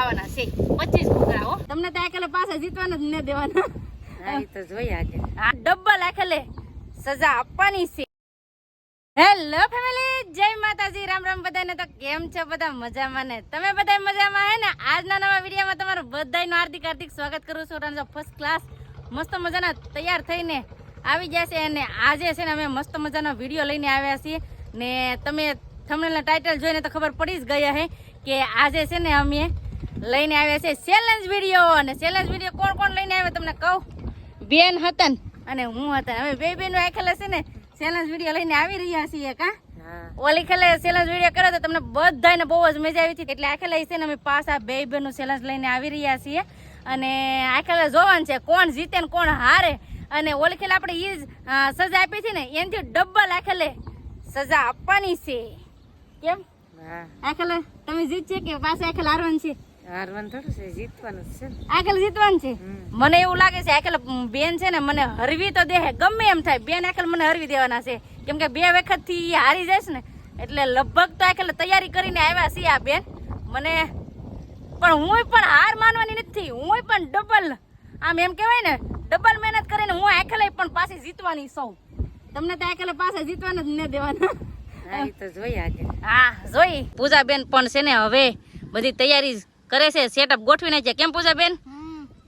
ખાવાના છે. પચીસ ઘૂઘરા હો. તમને તો આખેલે પાછા જીતવાના જ ન દેવાના. હા તો જોઈએ આજે આ ડબ્બલ આખેલે સજા આપવાની છે. હેલો ફેમિલી જય માતાજી રામ રામ બધાને તો કેમ છે બધા? મજામાં ને? તમે બધા મજામાં હે ને? આજના નવા વિડીયોમાં તમારું બધાનું હાર્દિક હાર્દિક સ્વાગત કરું છું. રાંજો ફર્સ્ટ ક્લાસ મસ્ત મજાના તૈયાર થઈને આવી ગયા છે અને આજે છે ને અમે મસ્ત મજાનો વીડિયો લઈને આવ્યા છીએ. ને તમે થમણેલના ટાઇટલ જોઈને તો ખબર પડી જ ગયા હે કે આજે છે ને અમે લઈને આવ્યા છે ચેલેન્જ વીડિયો અને ચેલેન્જ વીડિયો કોણ કોણ લઈને આવ્યા તમને કહું? બેન હતન અને હું હતા હવે બે બેનો આખેલા છે ને ચેલેન્જ વીડિયો લઈને આવી રહ્યા છીએ કા? ઓલી ખેલે ચેલેન્જ વીડિયો કર્યો તો તમને બધાને બહુ જ મજા આવી હતી. એટલે આખેલા છે ને અમે પાછા બે બેનું ચેલેન્જ લઈને આવી રહ્યા છીએ. અને આખેલા જોવાનું છે કોણ જીતે ને કોણ હારે. અને ઓલી ખેલે આપણે એ સજા આપી હતી ને એનાથી ડબલ આખેલે સજા આપવાની છે. કેમ? આખેલા તમે જીતશે કે પાછા આખેલા હારવાનું છે? હારવાનું થોડું છે જીતવાનું છે આખેલ જીતવાનું છે? મને એવું લાગે છે આખેલ બેન છે ને મને હરવી તો દે ગમે એમ થાય. બેન આખેલ મને હરવી દેવાના છે. કેમ કે બે વખતથી હારી જાય છે ને એટલે લગભગ તો આખેલ તૈયારી કરીને આવ્યા છે આ બેન. મને પણ હું પણ હાર માનવાની નથી. હું પણ ડબલ આમ એમ કહેવાય ને ડબલ મહેનત કરીને હું આખેલે પણ પાછી જીતવાની સૌ તમને તો આખેલે પાસે જીતવાના જ ન દેવાના. હા જોઈ પૂજા બેન હા જોઈ. પૂજાબેન પણ છે ને હવે બધી તૈયારી કરે છે સેટઅપ ગોઠવી છે. કેમ પૂજાબેન?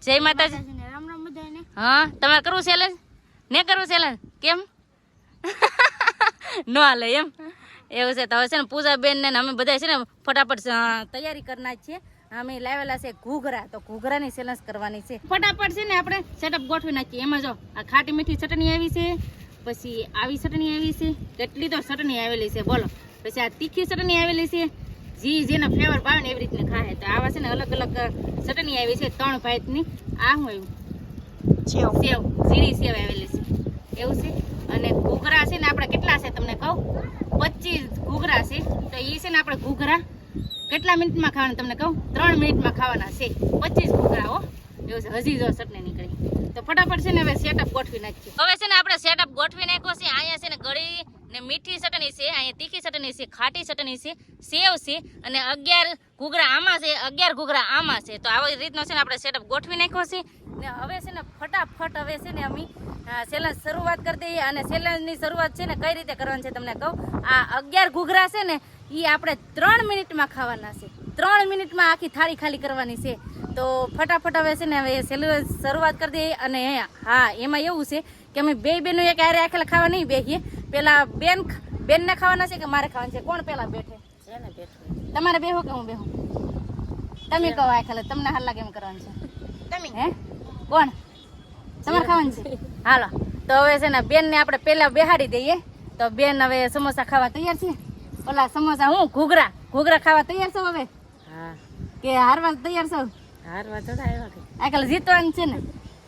જય માતાજી. રામ રામ બધાને. હા તમારે કરવું ચેલેન્જ ને કરવું ચેલેન્જ કેમ? ન હાલે એમ. એવું છે તો હવે છે ને પૂજાબેન ને અમે બધા છે ને ફટાફટ તૈયારી કરનાર છીએ. અમે લાવેલા છે ઘૂઘરા. તો ઘૂઘરાની સેલન્સ કરવાની છે. ફટાફટ છે ને આપણે સેટઅપ ગોઠવી નાખીએ. એમાં જો આ ખાટી મીઠી ચટણી આવી છે પછી આવી ચટણી આવી છે કેટલી તો ચટણી આવેલી છે બોલો. પછી આ તીખી ચટણી આવેલી છે જી જેના ફ્લેવર ભાવે ને એવી રીતને ખાય. તો આવા છે ને અલગ અલગ ચટણી આવી છે ત્રણ ભાઈની આ હું આવ્યું સેવ. ઝીણી સેવ આવેલી છે. એવું છે? અને ઘૂઘરા છે ને આપણે કેટલા છે તમને કહું? પચીસ ઘૂઘરા છે. તો એ છે ને આપણે ઘૂઘરા. કેટલા મિનિટમાં ખાવાના તમને કહું? ત્રણ મિનિટમાં ખાવાના છે. પચીસ ઘૂઘરા હો. એવું છે. હજી જો ચટણી નીકળી. તો ફટાફટ છે ને હવે સેટઅપ ગોઠવી નાખીએ. હવે છે ને આપણે સેટઅપ ગોઠવી નાખ્યો છે. અહીંયા છે મીઠી ચટણી છે, અહીંયા તીખી ચટણી છે, ખાટી ચટણી છે, સેવ છે અને અગિયાર ઘૂઘરા આમાં છે, અગિયાર ઘૂઘરા આમાં છે. તો આવી રીતનો છે ને આપણે સેટઅપ ગોઠવી નાખ્યો છે. ને હવે છે ને ફટાફટ હવે છે ને અમે ચેલેન્જ શરૂઆત કરી દઈએ અને ચેલેન્જની શરૂઆત છે ને કઈ રીતે કરવાની છે તમને કહું? આ અગિયાર ઘૂઘરા છે ને એ આપણે ત્રણ મિનિટમાં ખાવાના છે. ત્રણ મિનિટમાં આખી થાળી ખાલી કરવાની છે. તો ફટાફટ હવે છે ને હવે ચેલેન્જ શરૂઆત કરી દઈએ અને હા, એમાં એવું છે કે અમે બે બેનો એક આરે આખેલા ખાવા નહીં બેસીએ પેલા બેન બેનને ખાવાના છે કે મારે ખાવાના છે? કોણ પેલા બેઠે? છે ને બેઠું. તમારે બેહો કે હું બેહું? તમે કહો આ ખાલે તમને હાલ લાગે એમ કરવાનું છે. તમે. હે? કોણ? તમારે ખાવાનું છે? હાલો તો હવે છે ને બેન ને આપણે પેલા બેહાડી દઈએ. તો બેન હવે સમોસા ખાવા તૈયાર છે. ઓલા સમોસા હું? ઘૂઘરા. ઘૂઘરા ખાવા તૈયાર છો હવે? હા. કે હારવા તૈયાર છો? હારવા થોડા આવ્યા કે? આખેલા જીતવાનું છે ને.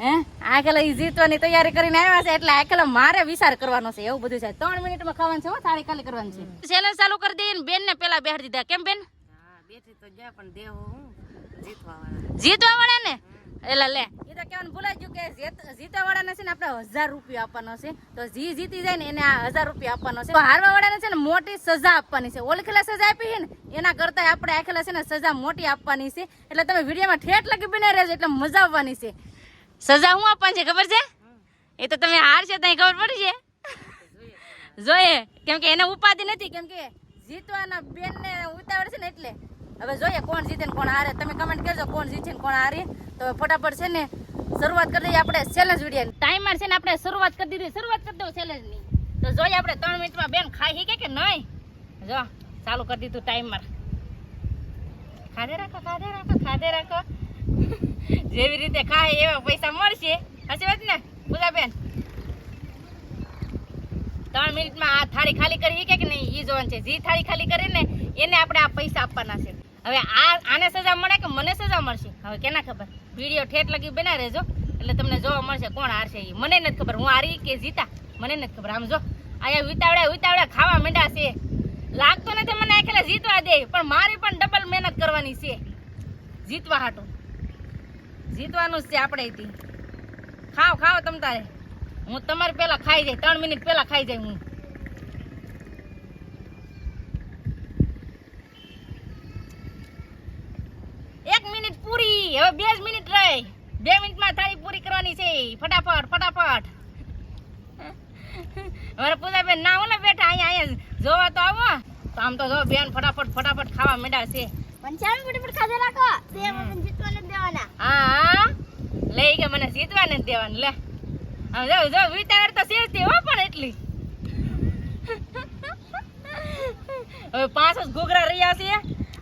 હે? આખેલા ઈ જીતવાની તૈયારી કરીને આવ્યા છે એટલે આખેલા મારે વિચાર કરવાનો છે. એવું બધું છે. ત્રણ મિનિટમાં ખાવાનું છે હો થાળી ખાલી કરવાની છે. ચેલેન્જ ચાલુ કરી દઈએ ને બેન ને પેલા બેહાડી દીધા. કેમ બેન? બેઠી તો ગયા પણ દેવો જીતવા વાળા. જીતવા વાળા ને? એટલે લે. એ તો કહેવાનું ભૂલાઈ ગયું કે જીતવા વાળાને છે ને આપણે હજાર રૂપિયા આપવાનો છે. તો જી જીતી જાય ને એને આ હજાર રૂપિયા આપવાનો છે. હારવા વાળાને છે ને મોટી સજા આપવાની છે. ઓળખેલા સજા આપી છે ને એના કરતા આપણે આખેલા છે ને સજા મોટી આપવાની છે. એટલે તમે વિડીયોમાં ઠેઠ લગી બને રહેજો એટલે મજા આવવાની છે. સજા હું આપવાની છે, ખબર છે? એ તો તમે હાર છે, ત્યાં ખબર પડી છે. જોઈએ. કેમ કે એને ઉપાધિ નથી, કેમ કે જીતવાના બેનને ઉતાવળ છે ને એટલે. હવે જોઈએ કોણ જીતે ને કોણ હારે. તમે કમેન્ટ કરજો કોણ જીતે ને કોણ હારે. તો ફટાફટ છે ને શરૂઆત કરી દઈએ આપણે ચેલેન્જ વીડિયો ટાઈમર છે ને આપણે શરૂઆત કરી દીધી. શરૂઆત કરી દઉં ચેલેન્જની. તો જોઈએ આપણે ત્રણ મિનિટમાં બેન ખાઈ શીખે કે નહીં? જો, ચાલુ કરી દીધું ટાઈમર ખાધે રાખો ખાધે રાખો ખાધે રાખો. જેવી રીતે ખાય એવા પૈસા મળશે. હશે વાત ને પૂજાબેન ત્રણ મિનિટમાં આ થાળી ખાલી કરી કે નહીં? એ જોવાનું છે. જે થાળી ખાલી કરી ને એને આપણે આ પૈસા આપવાના છે. હવે આ આને સજા મળે કે મને સજા મળશે? હવે કેના ખબર? વીડિયો ઠેઠ લગી બનાવી રહેજો. એટલે તમને જોવા મળશે કોણ હારશે એ મને નથી ખબર. હું હારી કે જીતા? મને નથી ખબર. આમ જો, અહીંયા વિતાવડા વિતાવડા ખાવા માંડ્યા છે. લાગતો નથી મને આખેલા જીતવા દે. પણ મારી પણ ડબલ મહેનત કરવાની છે. જીતવા હાટું. જીતવાનું જ છે આપણે થી ખાવ ખાવ તમ તારે. હું તમારે પેલા ખાઈ જાય, ત્રણ મિનિટ પેલા ખાઈ જાય હું. એક મિનિટ પૂરી, હવે બે જ મિનિટ રહી. બે મિનિટમાં થાળી પૂરી કરવાની છે ફટાફટ ફટાફટ. હવે પૂજાબેન ના ઓલા બેઠા, અહીંયા અહીંયા. જોવા તો આવો. તો આમ તો જો બેન ફટાફટ ફટાફટ ખાવા માંડ્યા છે. પંચાવન ફટાફટ ખાધા રાખો. તે મને જીતવા નથી દેવાના. હા હા. લઈ કે મને જીતવા નથી દેવાનું લે. આમ જો જો વિચાર તો સેજતી હો પણ એટલી. હવે પાંચ જ ઘૂઘરા રહ્યા છે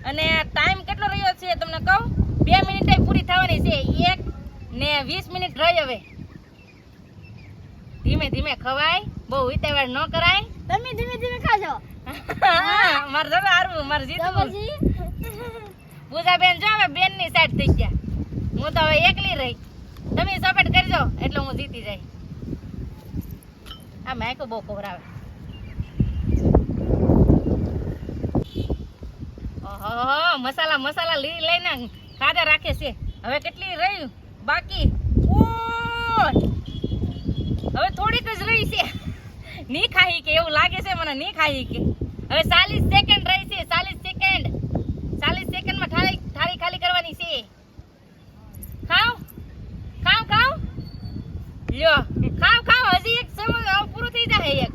અને ટાઈમ કેટલો રહ્યો છે તમને કહું? બે મિનિટ પૂરી થવાની છે. એક ને વીસ મિનિટ રહી હવે. ધીમે ધીમે ખવાય બહુ ઉતાવળ ન કરાય. તમે ધીમે ધીમે ખાજો. મારે જરા હારવું મારે જીતવું. પૂજા બેન જો હવે બેનની સાઈડ થઈ ગયા. હું તો હવે એકલી રહી. તમે સપોર્ટ કરજો એટલે હું જીતી જાય. આ માયકો બહુ ખવડાવે. ઓહો મસાલા મસાલા લઈ લઈને ખાધા રાખે છે. હવે કેટલી રહ્યું? બાકી! હવે થોડીક જ રહી છે. ની ખાઈ કે એવું લાગે છે મને, ની ખાઈ કે. હવે ચાલીસ સેકન્ડ રહી છે, ચાલીસ સેકન્ડમાં થાળી થાળી ખાલી કરવાની છે ખાવ ખાવ ખાવ લ્યો ખાવ ખાવ, હજી એક સમય પૂરું થઈ જાય એક.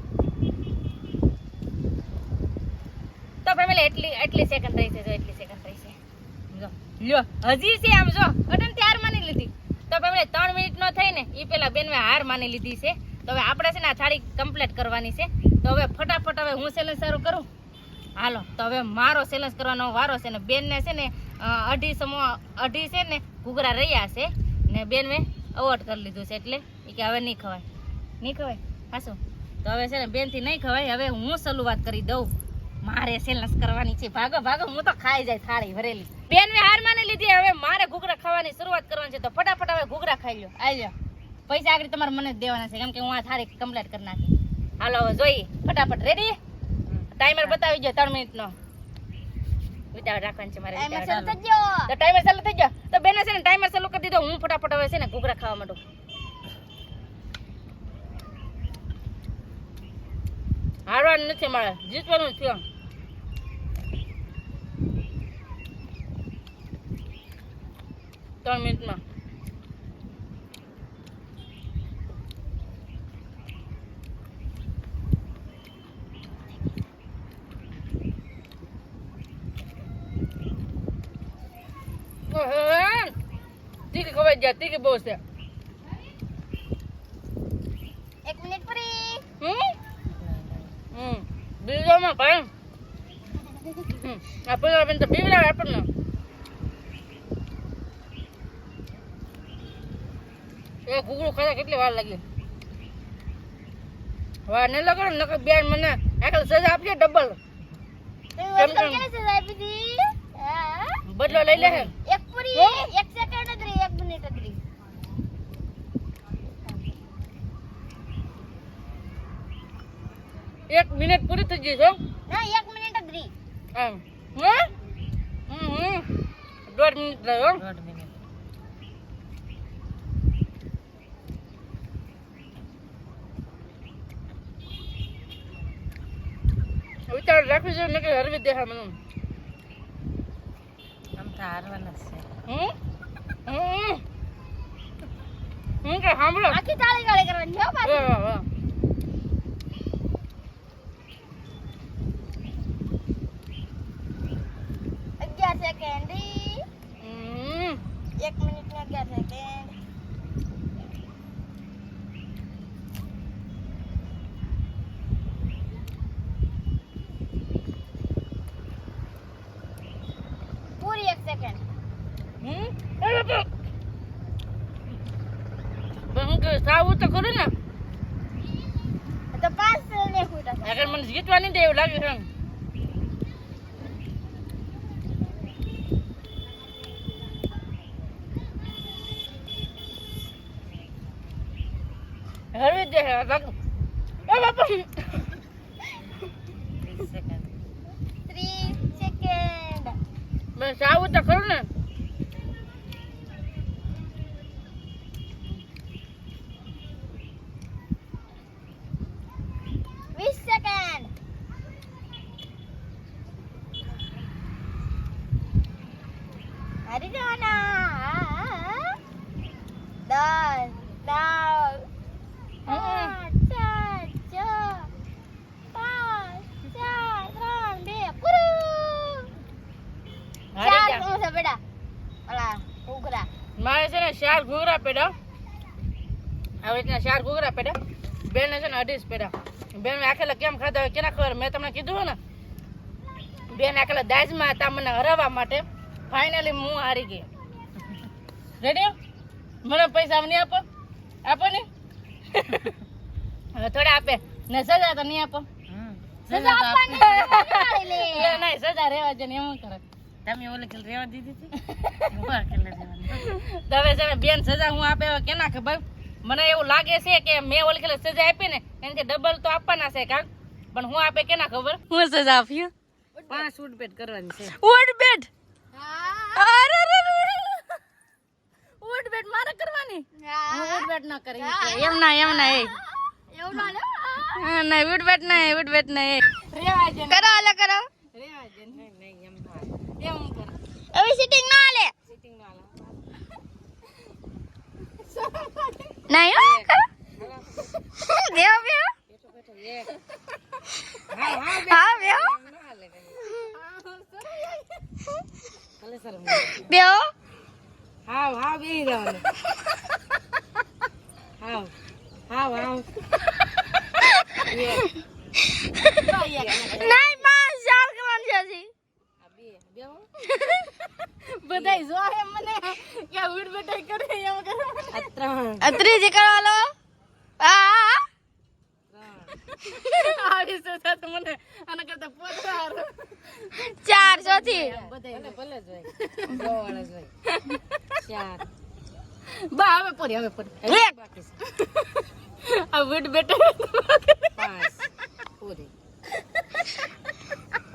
તો ફેમિલી એટલી એટલી સેકન્ડ રહી છે, જો, એટલી સેકન્ડ રહી છે. લ્યો, હજી છે આમ, જો અટન ત્યાર માની લીધી. તો ફેમિલી ત્રણ મિનિટ નો થઈ ને એ પેલા બેન હાર માની લીધી છે. તો હવે આપણે છે ને આ થાળી કમ્પ્લીટ કરવાની છે. તો હવે ફટાફટ હવે હું સેલેન્સ શરૂ કરું. હાલો, તો હવે મારો સેલન્સ કરવાનો વારો છે ને, બેનને છે ને અઢી સમો, અઢી છે ને, ઘૂઘરા રહ્યા છે. ને બેન મેં અવોર્ડ કરી લીધું છે એટલે એ કે હવે નહીં ખવાય. નહીં ખવાય? હાશું તો હવે છે ને બેનથી નહીં ખવાય. હવે હું શરૂઆત કરી દઉં. મારે સેલસ કરવાની છે. ભાગો ભાગો હું તો ખાઈ જાય થાળી ભરેલી. બેન મેં હાર માની લીધી. હવે મારે ઘૂઘરા ખાવાની શરૂઆત કરવાની છે. તો ફટાફટ હવે ઘૂઘરા ખાઈ લો આવી જાઓ પૈસા આગળ તમારે મને જ દેવાના છે. કેમ કે હું આ થાળી કમ્પ્લીટ કરી નાખી. હાલો હવે જોઈએ. ફટાફટ રેડી ટાઈમર બતાવી દો ત્રણ મિનિટ નો રાખવાની છે મારે ટાઈમર ચાલુ થઈ ગયો. તો ટાઈમર ચાલુ થઈ ગયો. તો બેને છે ને ટાઈમર ચાલુ કરી દીધો. હું ફટાફટ હવે છે ને ઘૂઘરા ખાવા માંડું. હારવાનું નથી મારે. જીતવાનું છે ત્રણ મિનિટમાં. જાય તીખી બહુ છે એક મિનિટ પૂરી હમ હમ બીજામાં ભાઈ હમ આ પેલા બેન તો બીવડાવે આપણને એ ઘૂગળું ખાતા કેટલી વાર લાગી વાર નહીં લગાડો નકર બેન મને આખી સજા આપજે ડબલ? બદલો લઈ લે એક પૂરી એક મિનિટ જ રહી એક મિનિટ પૂરી થઈ ગઈ છે ના એક મિનિટ જ રહી. હે? હમ દોઢ મિનિટ રહ્યો દોઢ મિનિટ. વિચાર રાખવી છે ને કે હરવી દેખા મને આમ તો હારવાના છે. હમ? હમ હું કે સાંભળો. આખી તાળી ગાળી કરવાની હો વાહ, વાહ, વાહ. અગિયાર સેકન્ડ રહી હમ એક મિનિટ ને અગિયાર સેકન્ડ પૂરી એક સેકન્ડ હમ? બાપા. હું કે સાવું તો ખરું ને. તો પાંચ ને હશે આગળ મને જીતવા નહીં દે એવું લાગે છે હરવી દે લાગે. એ બાપા ત્રીસ સેકન્ડ ત્રીસ સેકન્ડ પણ સાવું તો ખરું ને. વીસ સેકન્ડ હરી જવાના સમોસા પેડા ઓલા ઘૂઘરા મારે છે ને ચાર ઘૂઘરા પેડા આવી રીતના ચાર ઘૂઘરા પેડા બેન છે ને અઢીસ પેડા બેન આખેલા કેમ ખાધા હોય કેના ખબર? મેં તમને કીધું ને. બેન આખેલા દાજમાં હતા મને હરાવવા માટે. ફાઇનલી હું હારી ગઈ. રેડી મને પૈસા નહીં આપો? આપો ને થોડા આપે. ને સજા તો નહીં આપો. સજા તો આપે. નહીં સજા રહેવા દે ને એમ કરે. તમે ઓલે રેવા દીધી હતી? તો હવે છે બેન સજા હું આપે હવે કેના ખબર મને એવું લાગે છે કે મેં ઓલી ખેલે સજા આપી ને એને કે ડબલ તો આપવાના છે કાંક પણ હું આપે કેના ખબર? હું સજા આપ્યું પાંચ સૂટ પેટ કરવાની છે. ઉડ બેટ અરે રે રે. ઉડ બેટ મારે કરવાની? હું. ઉડ બેટ ના કરી એમ ના એમ ના એ. એવું ના લે? હા, ના ઉડ બેટ ના ઉડ બેટ ના એ. રેવા દે કરો આલે કરો. રેવા દે નહીં નહીં એમ ના હાલે. એમ કર. હવે સીટિંગ ના આલે Sitting નો હાલે. નહીં હો બેઠો એક હા હા બે હા બેવ એમ ના હાલે કઈ. ભલે શરમ આવે. બેવ હાવ હાવ બેહી રહેવાનું હાવ હાવ હાવ નહીં માં ચાર કરવાની છે હજી. બધાય જોહે મને કે ઉડ બેટ કરે એમ કરે આ ત્રણ આ ત્રીજી કરો લો આ ત્રણ આવી સજા તો મને આના કરતા પોતાર ચાર ચોથી ભલે ભલે જ હોય બે વાળા જ હોય ચાર બા હવે પડી હવે પડી એક બાકી છે આ. ઉડ બેટ પૂરી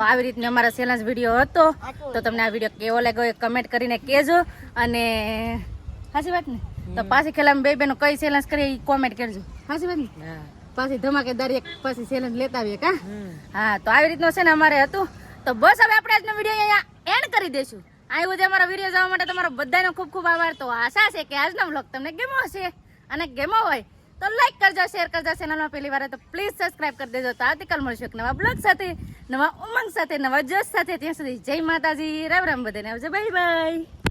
આવી રીતનો અમારા સેલન્સ વીડિયો હતો. તો તમને આ વીડિયો કેવો લાગ્યો એ કમેન્ટ કરીને કહેજો. અને સાચી વાત ને. તો પાછી ખેલા બે બેનો કઈ સેલન્સ કરીએ એ કોમેન્ટ કરજો. સાચી વાત ને પાછી ધમાકેદાર એક પાછી સેલન્સ લેતા આવીએ કા? હા તો આવી રીતનો છે ને અમારે હતું. તો બસ હવે આપણે આજનો વીડિયો અહીંયા એન્ડ કરી દઈશું. આવ્યું છે અમારો વીડિયો જોવા માટે તમારો બધાનો ખૂબ ખૂબ આભાર. તો આશા છે કે આજનો બ્લોગ તમને ગેમો હશે અને ગેમો હોય તો લાઈક કરજો શેર કરજો ચેનલમાં પહેલી વાર તો પ્લીઝ સબસ્ક્રાઇબ કરી દેજો. તો આવતીકાલ મળશું એક નવા બ્લોગ સાથે નવા ઉમંગ સાથે નવા જોશ સાથે. ત્યાં સુધી જય માતાજી. રામ રામ બધાને આવજો. Bye bye